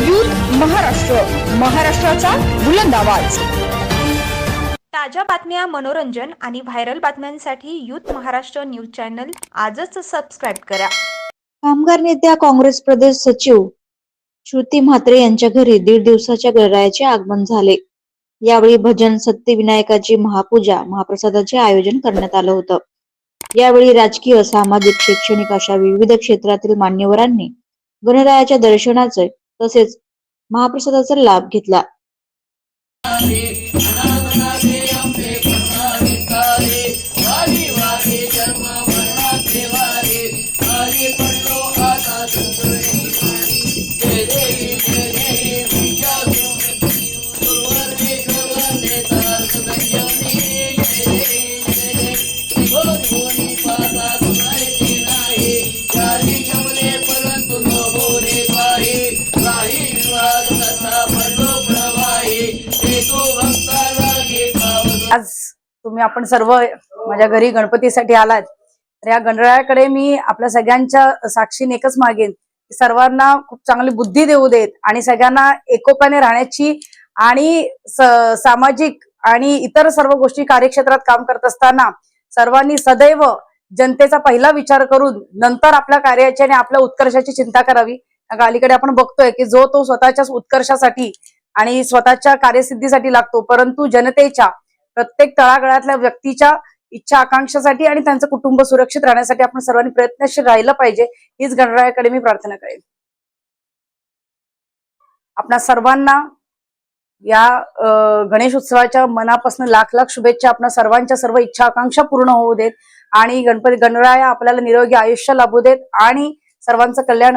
Youth Maharashtra महाराष्ट्राचा बुलंद आवाज. ताज्या बातम्या मनोरंजन आणि व्हायरल बातम्यांसाठी युथ महाराष्ट्र न्यूज चॅनल आजच सबस्क्राईब करा. कामगार नेत्या काँग्रेस प्रदेश सचिव श्रुती म्हात्रे यांच्या घरी दीड दिवसाच्या गणरायाचे आगमन झाले. यावेळी भजन सत्यविनायकाची महापूजा महाप्रसादाचे आयोजन करण्यात आलं होतं. यावेळी राजकीय सामाजिक शैक्षणिक अशा विविध क्षेत्रातील मान्यवरांनी गणरायाच्या दर्शनाचे तसेच महाप्रसादाचा लाभ घेतला. आज तुम्ही आपण सर्व माझ्या घरी गणपतीसाठी आलात तर या गणरायाकडे मी आपल्या सगळ्यांच्या साक्षीने एकच मागेन की सर्वांना खूप चांगली बुद्धी देऊ देत आणि सगळ्यांना एकोप्याने राहण्याची आणि सामाजिक आणि इतर सर्व गोष्टी कार्यक्षेत्रात काम करत असताना सर्वांनी सदैव जनतेचा पहिला विचार करून नंतर आपल्या कार्याची आणि आपल्या उत्कर्षाची चिंता करावी. अलीकडे आपण बघतोय की जो तो स्वतःच्या उत्कर्षासाठी आणि स्वतःच्या कार्यसिद्धीसाठी लागतो परंतु जनतेच्या प्रत्येक तळागळातल्या व्यक्तीच्या इच्छा आकांक्षासाठी आणि त्यांचं कुटुंब सुरक्षित राहण्यासाठी आपण सर्वांनी प्रयत्नशील राहिलं पाहिजे हीच गणरायाकडे मी प्रार्थना करेन. आपणा सर्वांना या गणेश उत्सवाच्या मनापासून लाख लाख शुभेच्छा आपणा सर्वांच्या सर्व इच्छा आकांक्षा पूर्ण होऊ देत आणि गणपती गणराया आपल्याला निरोगी आयुष्य लाभू देत आणि सर्वांचं कल्याण